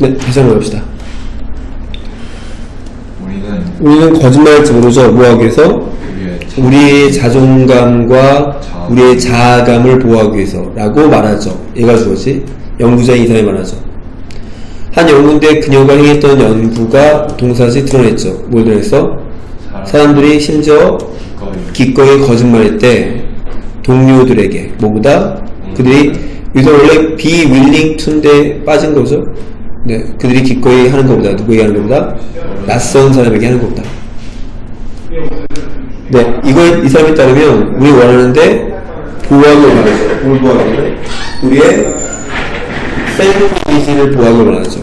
네, 다시 한번 봅시다. 우리는 우리는 거짓말할지 모르죠. 뭐하기 위해서? 우리의 자존감과 우리의 자아감을 보호하기 위해서 라고 말하죠. 얘가 주어지 연구자인 이 사람이 말하죠. 한 연구인데 그녀가 행했던 연구가 동사시 드러냈죠. 뭘 드러냈어? 사람들이 심지어 기꺼이 기꺼이 거짓말했대 동료들에게 뭐보다 그들이 여기서 원래 be willing to인데 빠진 거죠. 네, 그들이 기꺼이 하는 것보다 누구에게 하는 것보다 낯선 사람에게 하는 것보다. 네, 이걸 이 사람에 따르면 우리 원하는데 보호하기 원하죠. 뭘 보호하기? 우리의 셀프이지를 보호하기 원하죠.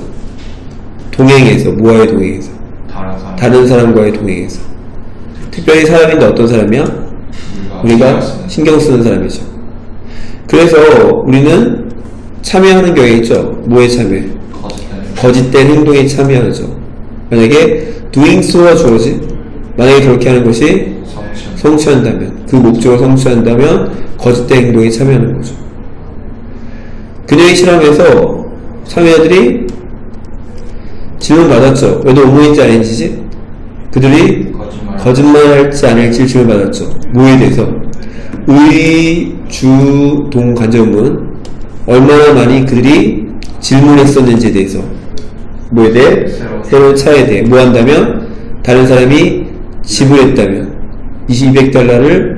동행해서 무아의 동행해서 다른 사람 다른 사람과의 동행해서 특별히 사람인데 어떤 사람이야? 우리가 신경 쓰는 사람이죠. 그래서 우리는 참여하는 경향이 있죠. 뭐에 참여? 거짓된 행동에 참여하죠. 만약에 doing so가 주어지 만약에 그렇게 하는 것이 성취 성취한다면 그 목적을 성취한다면 거짓된 행동에 참여하는 거죠. 그녀의 실험에서 참여자들이 질문 받았죠. 왜 노무인지 아닌지 그들이 거짓말 거짓말할지 아닐지 질문 받았죠. 뭐에 대해서 의 주 동 간접문 얼마나 많이 그들이 질문했었는지에 대해서 뭐에 대해? 새로운 차에 대해. 뭐 한다면 다른 사람이 지불했다면 200달러를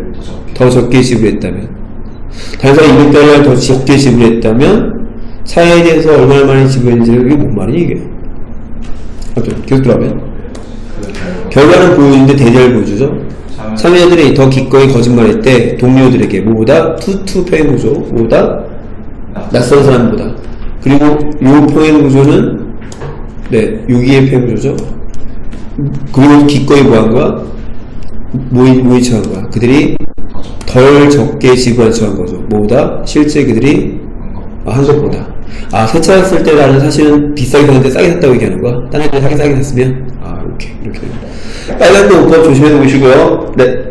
더 적게 지불했다면 다른 사람이 200달러를 더 적게 지불했다면 차에 대해서 얼마나 많이 지불했는지를 이게 뭔 말이니 이게? 아무튼 계속 들어가면? 그 결과 결과는 보여주는데 대결 보여주죠. 참여 참여자들이 더 기꺼이 거짓말했대. 동료들에게 뭐보다 투투 평행 구조 뭐보다 낯선 사람보다. 그리고 요 평행 구조는 네 평행 구조죠. 그리고 기꺼이 거야 모이 모이 처한 거야 그들이 덜 적게 지불한 처한 거죠. 뭐보다 실제 그들이 한 거. 아, 한 것보다. 아 세차했을 때 나는 사실은 비싸게 샀는데 싸게 샀다고 얘기하는 거야? 딴 애들 사게 싸게 샀으면? 아 이렇게 이렇게 빨간 거 옷법 조심해 놓으시고요. 네